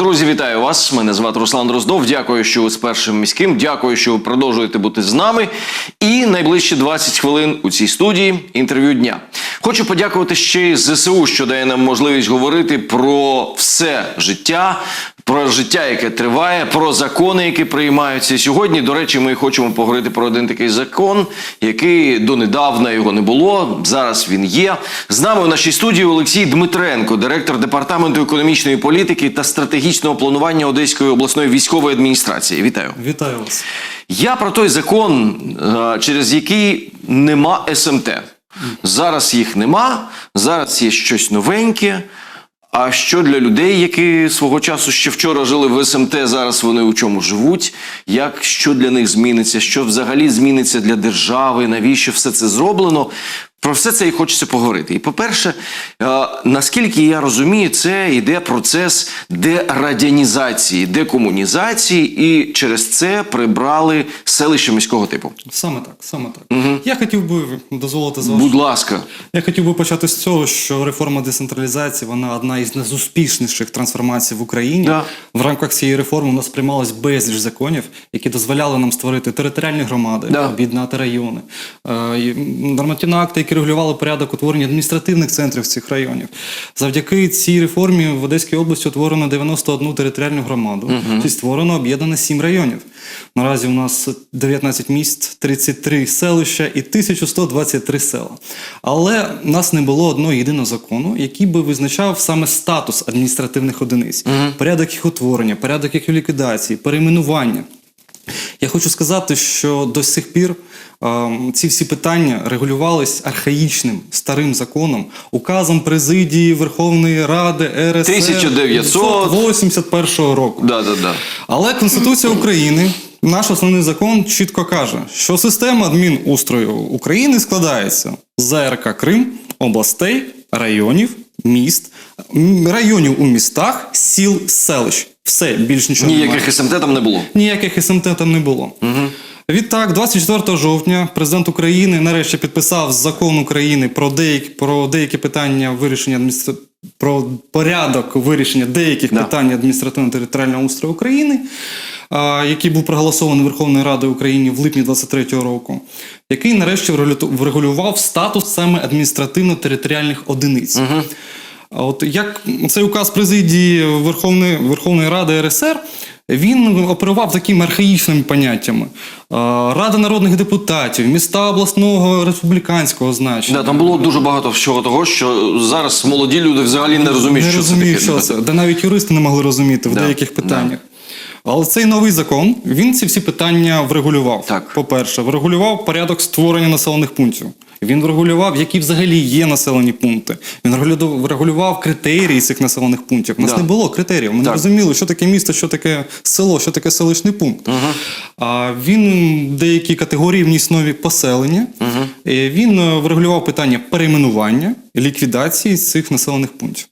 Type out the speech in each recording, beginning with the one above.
Друзі, вітаю вас. Мене звати Руслан Дроздов. Дякую, що ви з першим міським. Дякую, що ви продовжуєте бути з нами. І найближчі 20 хвилин у цій студії інтерв'ю дня. Хочу подякувати ще й ЗСУ, що дає нам можливість говорити про все життя, про життя, яке триває, про закони, які приймаються сьогодні. До речі, ми хочемо поговорити про один такий закон, який донедавна його не було. Зараз він є. З нами у нашій студії Олексій Дмитренко, директор департаменту економічної політики та стратегічного планування Одеської обласної військової адміністрації. Вітаю. Вітаю вас. Я про той закон, е, через який нема СМТ. Зараз їх нема, зараз є щось новеньке. А що для людей, які свого часу ще вчора жили в СМТ, зараз вони у чому живуть? Як що для них зміниться? Що взагалі зміниться для держави? Навіщо все це зроблено? Про все це і хочеться поговорити. І по-перше, е, наскільки я розумію, це йде процес дерадянізації, декомунізації, і через це прибрали селище міського типу. Саме так, саме так. Я хотів би дозволити за Будь ласка, Я хотів би почати з цього, що реформа децентралізації вона одна із найуспішніших трансформацій в Україні. Да. В рамках цієї реформи у нас приймалось безліч законів, які дозволяли нам створити територіальні громади, Да. об'єднати райони, е, нормативні акти, які регулювали порядок утворення адміністративних центрів цих районів. Завдяки цій реформі в Одеській області утворено 91 територіальну громаду. І створено об'єднано 7 районів. Наразі у нас 19 міст, 33 селища і 1123 села. Але в нас не було одного єдиного закону, який би визначав саме статус адміністративних одиниць, порядок їх утворення, порядок їх ліквідації, перейменування. Я хочу сказати, що до сих пір ем, ці всі питання регулювались архаїчним старим законом, указом президії Верховної Ради РСР 1900 81 року. да, да, да. Але Конституція України, наш основний закон, чітко каже, що система адмінустрою України складається з АРК Крим, областей, районів, міст, районів у містах, сіл, селищ. Все, більш нічого немає. Ніяких СМТ там не було. Ніяких СМТ там не було. Відтак, 24 жовтня, президент України нарешті підписав закон України про деякі про деякі питання вирішення адміністра... про порядок вирішення деяких Да. питань адміністративно-територіального устрою України, а, який був проголосований Верховною Радою України в липні 23-го року, який нарешті врегулю- врегулював статус саме адміністративно-територіальних одиниць. А От як цей указ президії Верховної, Верховної Ради РСР, він оперував такими архаїчними поняттями: Рада народних депутатів, міста обласного республіканського значення. Да, там було дуже багато всього того, що зараз молоді люди взагалі не розуміють, не що розуміють, це що таке. це, де навіть юристи не могли розуміти в Да, деяких питаннях. Але цей новий закон він ці всі питання врегулював. Так. По-перше, врегулював порядок створення населених пунктів. Він врегулював, які взагалі є населені пункти. Він врегулював критерії цих населених пунктів. У нас Да. не було критеріїв. Ми не розуміли, що таке місто, що таке село, що таке селищний пункт. А він деякі категорії вніс нові поселення. Е, Він е, врегулював питання перейменування, ліквідації цих населених пунктів.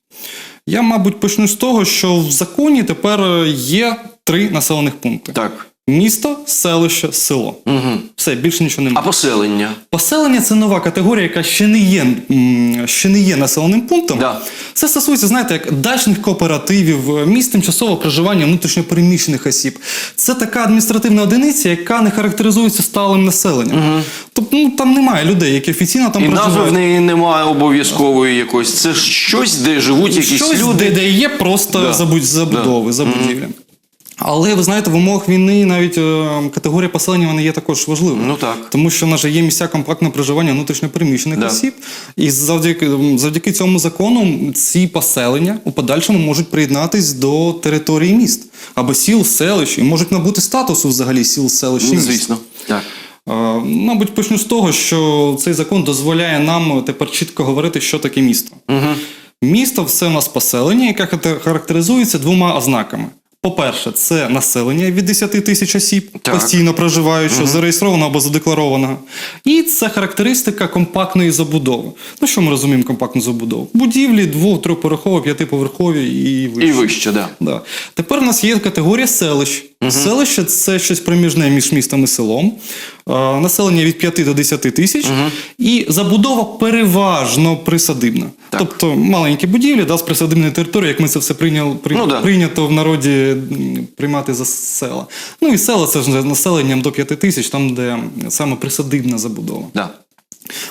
Я, мабуть, почну з того, що в законі тепер е, є три населених пункти: Так. Місто, селище, село. Угу. Все, більше нічого немає. А поселення? Поселення це нова категорія, яка ще не є, ще не є населеним пунктом. Да. Це стосується, знаєте, як дачних кооперативів, е, місць тимчасового проживання внутрішньопереміщених осіб. Це така адміністративна одиниця, яка не характеризується сталим населенням. Тобто ну, там немає людей, які офіційно там І назви в неї немає обов'язкової якоїсь. Це щось, де живуть якісь Щось, люди. Де, де є просто Да. забудови, забудівлі. Але ви знаєте, в умовах війни навіть е, категорія поселення вона є також важливою. Ну так. Тому що в нас же є місця компактного проживання внутрішньопереміщених Да. осіб. І завдяки, завдяки цьому закону ці поселення у подальшому можуть приєднатись до території міст або сіл, селищ, і можуть набути статусу взагалі сіл, селищ і Ну, міст. звісно. Так. Е, Мабуть, почну з того, що цей закон дозволяє нам тепер чітко говорити, що таке місто. Угу. Місто це у нас поселення, яке хата- характеризується двома ознаками. По-перше, це населення від 10 тисяч осіб, Так. постійно проживаючого, зареєстрованого або задекларованого. І це характеристика компактної забудови. Ну що ми розуміємо компактну забудову? Будівлі двох, трьохповерхові, п'ятиповерхові і вище. І вище, да. Да. Тепер у нас є категорія селищ. Селище це щось проміжне між містом і селом. Е, Населення від 5 до 10 тисяч. І забудова переважно присадибна. Так. Тобто маленькі будівлі да, з присадибної території, як ми це все прийняли, при, Ну, да. прийнято в народі приймати за села. Ну і села це ж населенням до 5 тисяч, там, де саме присадибна забудова. Да.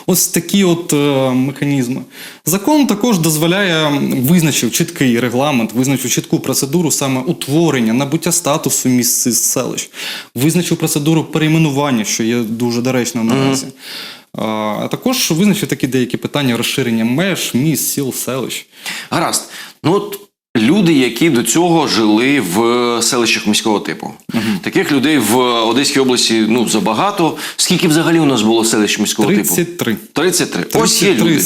Ось такі от е, механізми. Закон також дозволяє визначив чіткий регламент, визначив чітку процедуру саме утворення, набуття статусу місць селищ, визначив процедуру перейменування, що є дуже доречно наразі. А, А також визначив такі деякі питання розширення меж, міст, сіл, селищ. Гаразд. Ну от люди, які до цього жили в селищах міського типу. Таких людей в Одеській області ну забагато. Скільки взагалі у нас було селищ міського типу? 33. 33. Ось є люди.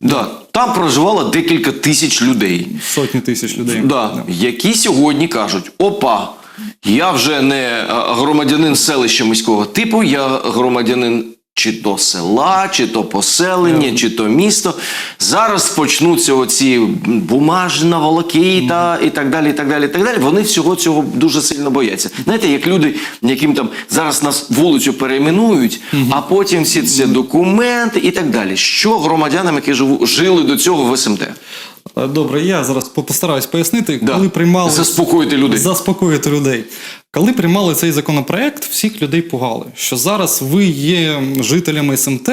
Да. Там проживало декілька тисяч людей. Сотні тисяч людей. Да. Які сьогодні кажуть: опа, я вже не е, громадянин селища міського типу, я громадянин. Чи то села, чи то поселення, чи то місто. Зараз почнуться оці бумажна волокіта і так далі. і так далі, і так далі. Вони всього цього дуже сильно бояться. Знаєте, як люди, яким там зараз нас вулицю перейменують, а потім всі ці документи і так далі. Що громадянам, які живу, жили до цього в СМТ? Добре, я зараз постараюсь пояснити, Да. коли приймали Заспокоїти людей. заспокоїти людей. Коли приймали цей законопроект, всіх людей пугали, що зараз ви є жителями СМТ,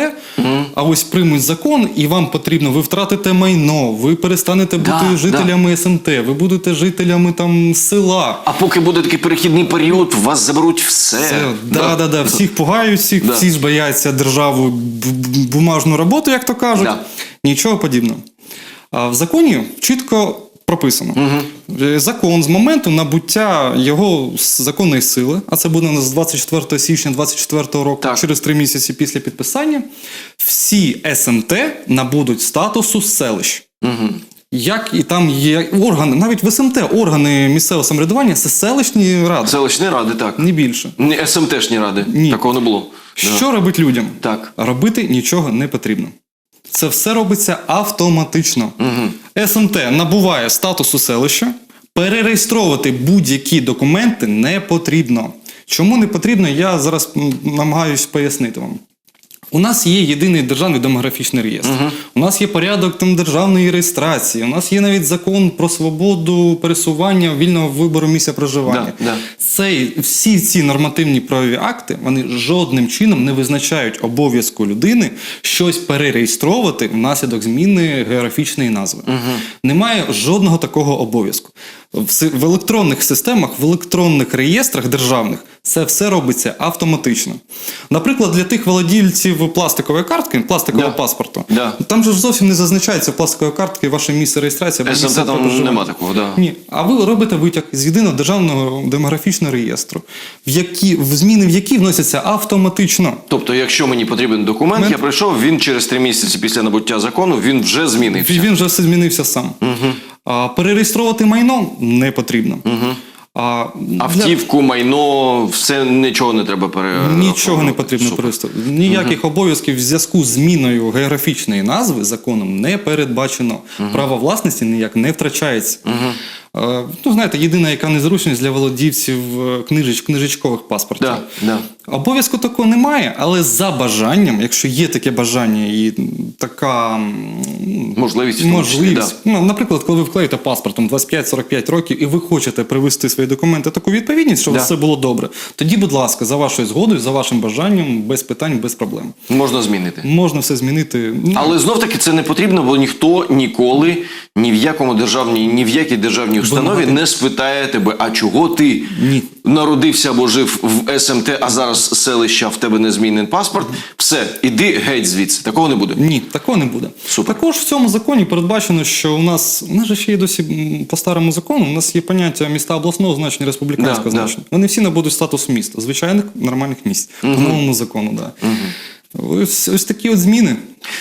а ось приймуть закон, і вам потрібно, ви втратите майно, ви перестанете Да, бути жителями СМТ, ви будете жителями там села. А поки буде такий перехідний період, вас заберуть все. Це, да, да, да, всіх пугають, всіх, Да. всі ж бояться державу бумажну роботу, як то кажуть. Да. Нічого подібного. А в законі чітко прописано. Е, Закон з моменту набуття його законної сили, а це буде з 24 січня 24 року, Так. через три місяці після підписання, всі СМТ набудуть статусу селищ. Як і там є органи, навіть в СМТ органи місцевого самоврядування це селищні ради, Селищні ради, так. не більше. Ні, СМТшні ради. Ні. Такого не було. Да. Що робить людям? Так. Робити нічого не потрібно. Це все робиться автоматично. СМТ набуває статусу селища, перереєстровувати будь-які документи не потрібно. Чому не потрібно, я зараз намагаюся намагаюсь пояснити вам. У нас є єдиний державний демографічний реєстр. У нас є порядок там державної реєстрації. У нас є навіть закон про свободу пересування вільного вибору місця проживання. Да, да. Цей, всі ці нормативні правові акти вони жодним чином не визначають обов'язку людини щось перереєстровувати внаслідок зміни географічної назви. Немає жодного такого обов'язку. В, електронних системах, в електронних реєстрах державних це все робиться автоматично. Наприклад, для тих володільців пластикової картки, пластикового Да. паспорту, Да. там же ж зовсім не зазначається в пластиковій картці ваше місце реєстрації. або місце там нема такого, да. Ні, а ви робите витяг з єдиного державного демографічного реєстру, в які в зміни в які вносяться автоматично. Тобто, якщо мені потрібен документ, Документ. я прийшов, він через три місяці після набуття закону він вже змінився. Він вже все змінився сам. А перереєструвати майно не потрібно. А, для- Автівку, майно, все нічого не треба пере... Нічого не потрібно перереєструвати. Ніяких обов'язків в зв'язку з зміною географічної назви законом не передбачено. Право власності ніяк не втрачається. Е, Ну, знаєте, єдина яка незручність для володівців е, книжеч, книжечкових паспортів. Да, да. Обов'язку такого немає, але за бажанням, якщо є таке бажання і така Можливість. можливість. Ну, наприклад, коли ви вклеїте паспортом 25-45 років і ви хочете привести свої документи таку відповідність, щоб Да. все було добре, тоді, будь ласка, за вашою згодою, за вашим бажанням, без питань, без проблем. Можна змінити. Можна все змінити. Але знов таки це не потрібно, бо ніхто ніколи ні в якому державній, ні в якій державній установі Вимагати. не спитає тебе, а чого ти Ні. Народився або жив в СМТ, а зараз селища в тебе не змінений паспорт. Все, іди геть звідси. Такого не буде. Ні, такого не буде. Супер. Також в цьому законі передбачено, що у нас у нас же ще є досі по старому закону. У нас є поняття міста обласного значення, республіканського Да, да. значення. Вони всі набудуть статус міста, звичайних нормальних місць по новому закону. Да. Ось, ось такі от зміни.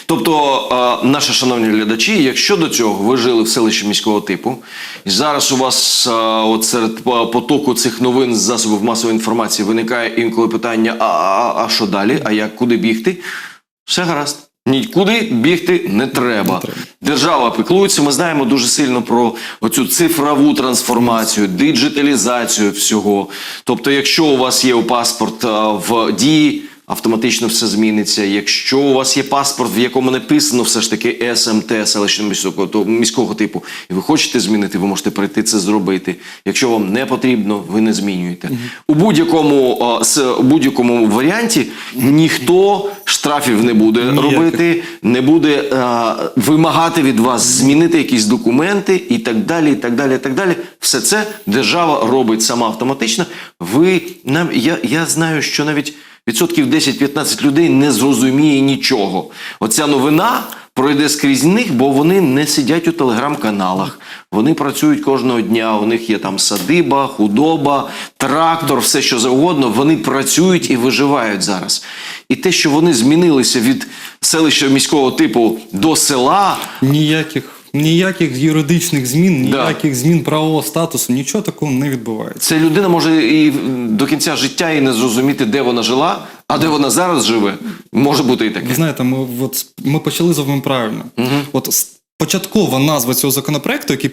Тобто, наші шановні глядачі, якщо до цього ви жили в селищі міського типу, і зараз у вас от серед потоку цих новин з засобів масової інформації виникає інколи питання: а, а, а що далі? А як куди бігти? Все гаразд. Нікуди бігти не треба. треба. Держава піклується. Ми знаємо дуже сильно про оцю цифрову трансформацію, диджиталізацію всього. Тобто, якщо у вас є у паспорт в дії, автоматично все зміниться. Якщо у вас є паспорт, в якому написано все ж таки СМТ, селищно міського, то міського типу, і ви хочете змінити, ви можете прийти це зробити. Якщо вам не потрібно, ви не змінюєте. У будь-якому у будь-якому варіанті ніхто штрафів не буде Ніяких. робити, не буде а, вимагати від вас змінити якісь документи і так далі. І так далі, і так далі. Все це держава робить сама автоматично. Ви нам я, я знаю, що навіть відсотків 10-15 людей не зрозуміє нічого. Оця новина пройде скрізь них, бо вони не сидять у телеграм-каналах. Вони працюють кожного дня. У них є там садиба, худоба, трактор, все що завгодно. Вони працюють і виживають зараз. І те, що вони змінилися від селища міського типу до села. Ніяких, ніяких юридичних змін, Да. ніяких змін правового статусу, нічого такого не відбувається. Це людина може і до кінця життя і не зрозуміти, де вона жила, а де вона зараз живе. Може бути і таке. Ви знаєте, ми, от, ми почали з вами правильно. От с- початкова назва цього законопроекту, який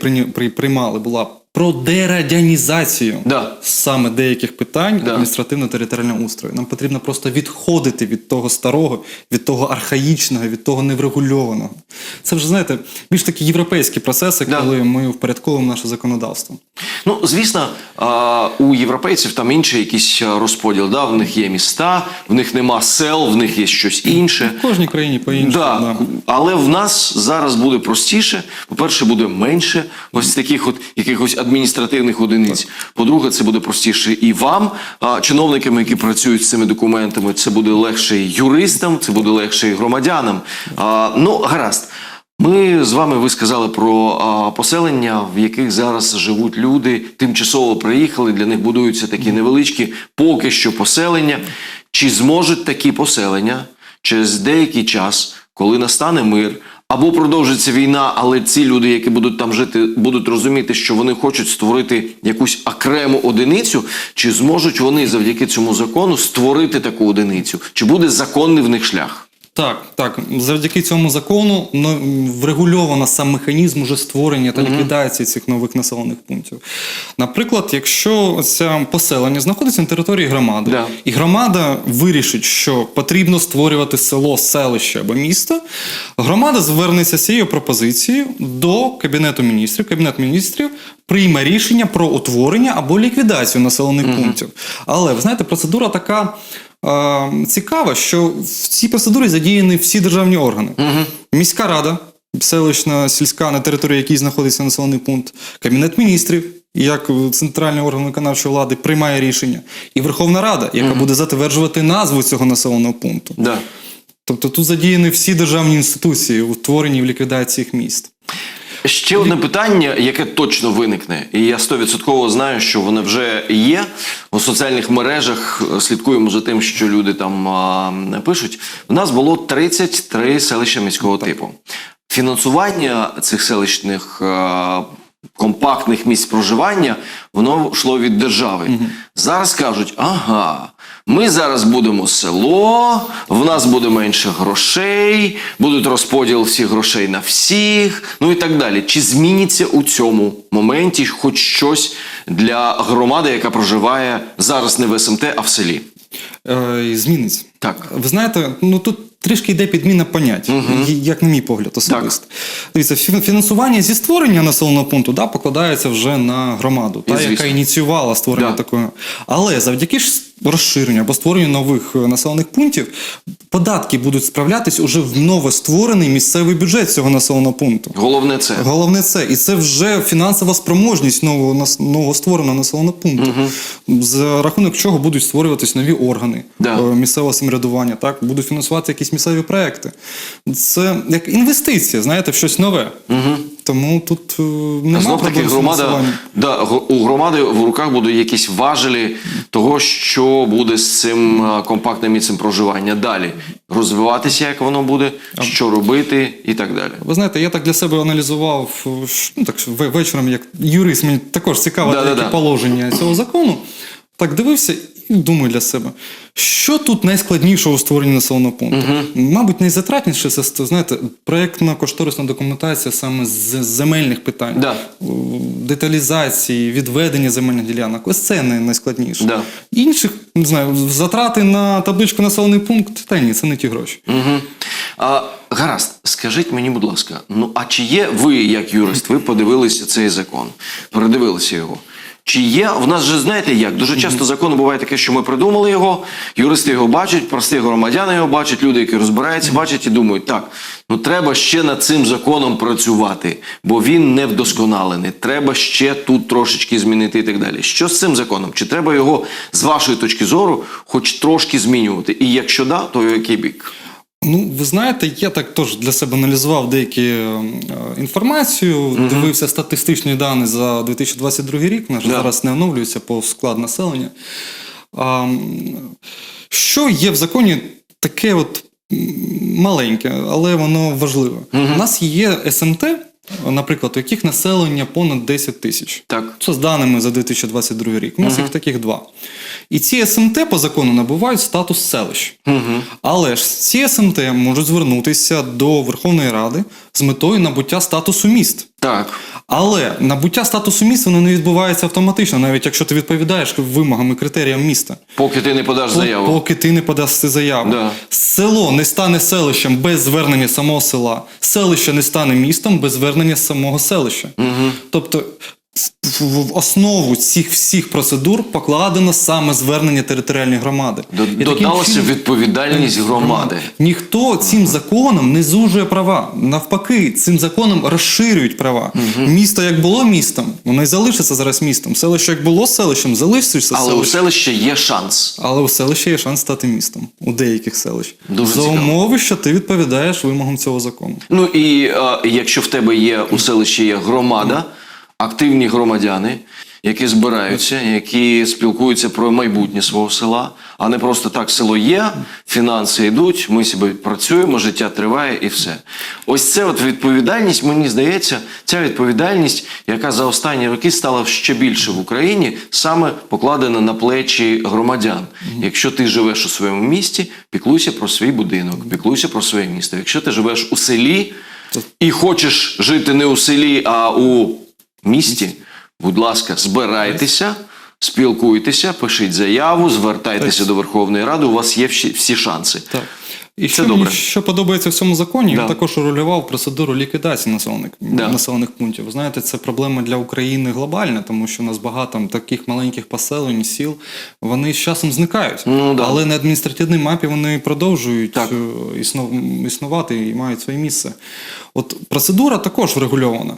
приймали, була про дерадянізацію Да. саме деяких питань Да. адміністративно-територіального устрою. Нам потрібно просто відходити від того старого, від того архаїчного, від того неврегульованого. Це вже знаєте більш такі європейські процеси, Да. коли ми впорядковуємо наше законодавство. Ну, звісно, у європейців там інший якийсь розподіл. Да? В них є міста, в них нема сел, в них є щось інше. В кожній країні по-іншому. Да, да. але в нас зараз буде простіше. По-перше, буде менше ось таких от якихось адміністративних одиниць. По-друге, це буде простіше і вам, чиновникам, які працюють з цими документами. Це буде легше і юристам, це буде легше і громадянам. Ну, гаразд. Ми з вами ви сказали про а, поселення, в яких зараз живуть люди, тимчасово приїхали. Для них будуються такі невеличкі поки що поселення. Чи зможуть такі поселення через деякий час, коли настане мир, або продовжиться війна, але ці люди, які будуть там жити, будуть розуміти, що вони хочуть створити якусь окрему одиницю, чи зможуть вони завдяки цьому закону створити таку одиницю? Чи буде законний в них шлях? Так, так. Завдяки цьому закону ну, врегульовано сам механізм уже створення та ліквідації цих нових населених пунктів. Наприклад, якщо це поселення знаходиться на території громади, Да. і громада вирішить, що потрібно створювати село, селище або місто, громада звернеться з цією пропозицією до Кабінету міністрів. Кабінет міністрів прийме рішення про утворення або ліквідацію населених пунктів. Але ви знаєте, процедура така. Цікаво, що в цій процедурі задіяні всі державні органи. Міська рада, селищна, сільська, на території якій знаходиться населений пункт, Кабінет міністрів, як центральний орган виконавчої влади, приймає рішення, і Верховна Рада, яка буде затверджувати назву цього населеного пункту. Да. Тобто тут задіяні всі державні інституції у творенні в ліквідації їх міст. Ще одне питання, яке точно виникне, і я стовідсотково знаю, що воно вже є у соціальних мережах. е, Слідкуємо за тим, що люди там а, пишуть. У нас було 33 селища міського типу. Фінансування цих селищних е, компактних місць проживання воно йшло від держави. Зараз кажуть: ага, ми зараз будемо село, в нас буде менше грошей, будуть розподіл всіх грошей на всіх, ну і так далі. Чи зміниться у цьому моменті хоч щось для громади, яка проживає зараз не в СМТ, а в селі? Е, зміниться. Так. Ви знаєте, ну тут трішки йде підміна понять, і- як на мій погляд, особисто. Дивіться, фінансування зі створення населеного пункту да, покладається вже на громаду, та, звісно. яка ініціювала створення Да. такої. Але завдяки ж розширенню або створенню нових е, населених пунктів, податки будуть справлятись уже в новостворений місцевий бюджет цього населеного пункту. Головне це. Головне це, і це вже фінансова спроможність нового новоствореного населеного пункту, за рахунок чого будуть створюватись нові органи Да. е, місцевого самоврядування, так будуть фінансувати якісь місцеві проекти. Це як інвестиція, знаєте, в щось нове. Тому тут е, нема Знов таки громада, да, у громади в руках будуть якісь важелі того, що буде з цим е, компактним місцем проживання далі. Розвиватися, як воно буде, що робити і так далі. Ви знаєте, я так для себе аналізував е, ну, так, вечором, як юрист, мені також цікаво Да-да-да. положення цього закону. Так дивився, думаю для себе, що тут найскладнішого у створенні населеного пункту? Мабуть, найзатратніше це, знаєте, проєктна кошторисна документація саме з земельних питань, Да. Деталізації, відведення земельних ділянок. Ось це най- найскладніше. Да. Інших, не знаю, затрати на табличку населений пункт, та ні, це не ті гроші. Угу. А, гаразд, скажіть мені, будь ласка, ну а чи є ви, як юрист, ви подивилися цей закон, передивилися його? Чи є в нас же знаєте як? Дуже часто закони буває таке, що ми придумали його, юристи його бачать, прості громадяни його бачать, люди, які розбираються, бачать і думають, так, ну треба ще над цим законом працювати, бо він не вдосконалений. Треба ще тут трошечки змінити і так далі. Що з цим законом? Чи треба його з вашої точки зору, хоч трошки змінювати? І якщо да, то в який бік? Ну, ви знаєте, я так теж для себе аналізував деякі е, інформацію, дивився статистичні дані за 2022 рік. Наш Да. зараз не оновлюється по склад населення. А, що є в законі таке от маленьке, але воно важливе. У нас є СМТ, наприклад, у яких населення понад 10 тисяч. Так. Це з даними за 2022 рік. У нас їх таких два. І ці СМТ по закону набувають статус селищ. Але ж ці СМТ можуть звернутися до Верховної Ради з метою набуття статусу міст. Так. Але набуття статусу міст воно не відбувається автоматично, навіть якщо ти відповідаєш вимогам і критеріям міста. Поки ти не подаш заяву. Поки ти не подасти заяву. Да. Село не стане селищем без звернення самого села. Селище не стане містом без звернення самого селища. Угу. Тобто в- основу цих всіх процедур покладено саме звернення територіальної громади. І таким чином- відповідальність громади. Ніхто цим законом не зужує права. Навпаки, цим законом розширюють права. Місто як було містом, воно і залишиться зараз містом. Селище як було селищем, залишиться Але у селища є шанс. Але у селищі є шанс стати містом у деяких селищ. Дуже За цікаво. умови, що ти відповідаєш вимогам цього закону. Ну і е, якщо в тебе є у селищі є громада, активні громадяни, які збираються, які спілкуються про майбутнє свого села, а не просто так село є, фінанси йдуть, ми собі працюємо, життя триває і все. Ось це от відповідальність, мені здається, ця відповідальність, яка за останні роки стала ще більше в Україні, саме покладена на плечі громадян. Якщо ти живеш у своєму місті, піклуйся про свій будинок, піклуйся про своє місто. Якщо ти живеш у селі і хочеш жити не у селі, а у місті, будь ласка, збирайтеся. Спілкуйтеся, пишіть заяву, звертайтеся до Верховної Ради. У вас є всі, всі шанси. Так. І Це що добре. мені що подобається в цьому законі, Да. він також регулював процедуру ліквідації населених, Да. населених пунктів. Ви знаєте, це проблема для України глобальна, тому що у нас багато таких маленьких поселень, сіл, вони з часом зникають. Ну, да. Але на адміністративній мапі вони продовжують Так. е, існувати і мають своє місце. От процедура також врегульована.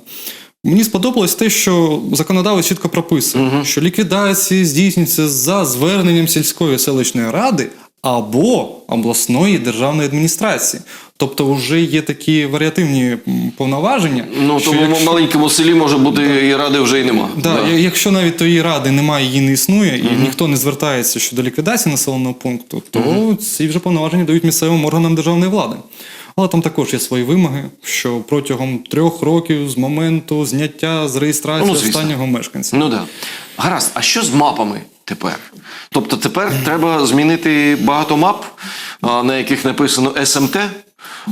Мені сподобалось те, що законодавець чітко прописує, що ліквідації здійснюються за зверненням сільської селищної ради або обласної державної адміністрації. Тобто вже є такі варіативні повноваження. Ну що тому в маленькому селі може бути і ради вже й нема. Да, я- Якщо навіть тої ради немає, її не існує, і ніхто не звертається щодо ліквідації населеного пункту, то ці вже повноваження дають місцевим органам державної влади. Але там також є свої вимоги, що протягом трьох років з моменту зняття з реєстрації Ну, останнього мешканця. Ну да. Гаразд, а що з мапами тепер? Тобто тепер треба змінити багато мап, на яких написано СМТ.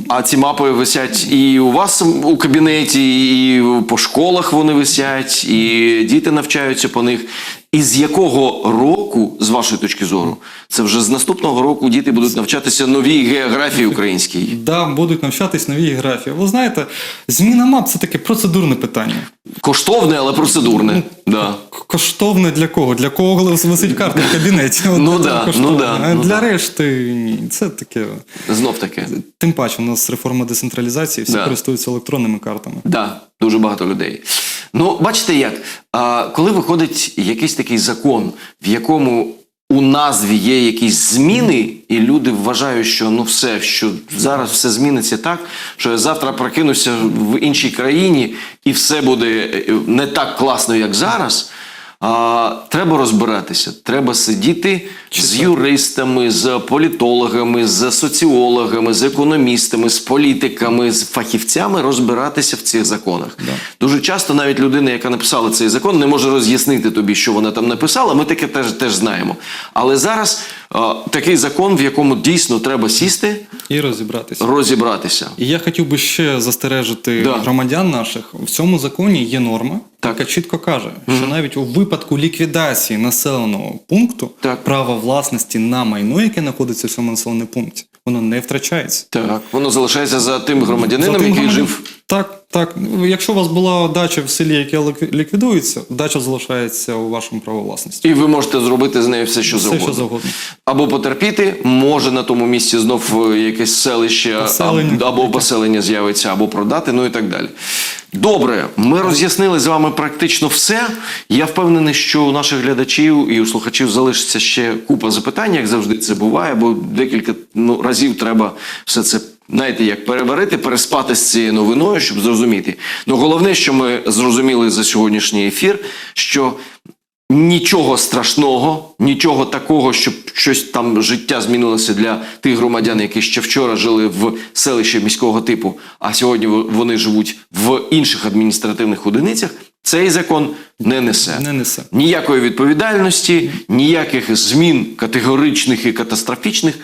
А ці мапи висять і у вас у кабінеті, і по школах вони висять, і діти навчаються по них. І з якого року, з вашої точки зору, це вже з наступного року діти будуть навчатися новій географії українській? Да, будуть навчатись нові географії. Ви знаєте, зміна мап це таке процедурне питання. Коштовне, але процедурне. Да. Коштовне для кого? Для кого висить карта в кабінеті? Ну це да, ну да, А ну для да. решти ні. Це таке. Знов таки. Тим паче, у нас реформа децентралізації, всі Да. користуються електронними картами. Да, дуже багато людей. Ну, бачите як, а, коли виходить якийсь такий закон, в якому у назві є якісь зміни, і люди вважають, що ну все, що зараз все зміниться так, що я завтра прокинуся в іншій країні, і все буде е, не так класно, як зараз. А, треба розбиратися, треба сидіти з юристами, з політологами, з соціологами, з економістами, з політиками, з фахівцями розбиратися в цих законах. Да. Дуже часто навіть людина, яка написала цей закон, не може роз'яснити тобі, що вона там написала. Ми таке теж, теж знаємо. Але зараз а, такий закон, в якому дійсно треба сісти, І розібратися. розібратися. І я хотів би ще застережити Да. громадян наших. В цьому законі є норма, Так. яка чітко каже, що навіть у випадку ліквідації населеного пункту Так. право власності на майно, яке знаходиться в цьому населеному пункті, воно не втрачається. Так, воно залишається за тим громадянином, За тим який громадян- жив. Так, так. Якщо у вас була дача в селі, яка ліквідується, дача залишається у вашому праву власності. І ви можете зробити з нею все, що Все, завгодно. що завгодно. Або потерпіти, може на тому місці знов е, якесь селище Поселення. або, або поселення з'явиться, або продати, ну і так далі. Добре, ми роз'яснили з вами практично все. Я впевнений, що у наших глядачів і у слухачів залишиться ще купа запитань, як завжди це буває, бо декілька ну, разів треба все це. Знаєте, як переварити, переспати з цією новиною, щоб зрозуміти. Ну головне, що ми зрозуміли за сьогоднішній ефір, що Нічого страшного, нічого такого, щоб щось там життя змінилося для тих громадян, які ще вчора жили в селищі міського типу, а сьогодні вони живуть в інших адміністративних одиницях. Цей закон не несе. Не несе. Ніякої відповідальності, ніяких змін категоричних і катастрофічних.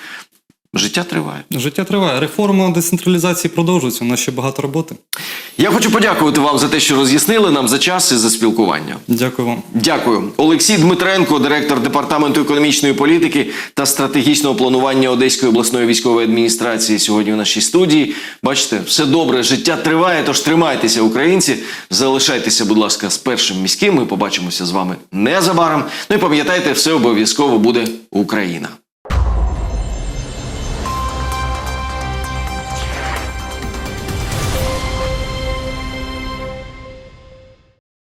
Життя триває. Життя триває. Реформа децентралізації продовжується. У нас ще багато роботи. Я хочу подякувати вам за те, що роз'яснили нам за час і за спілкування. Дякую вам. Дякую. Олексій Дмитренко, директор департаменту економічної політики та стратегічного планування Одеської обласної військової адміністрації, сьогодні в нашій студії. Бачите, все добре, життя триває. Тож тримайтеся, українці. Залишайтеся, будь ласка, з першим міським. Ми побачимося з вами незабаром. Ну і пам'ятайте, все обов'язково буде Україна.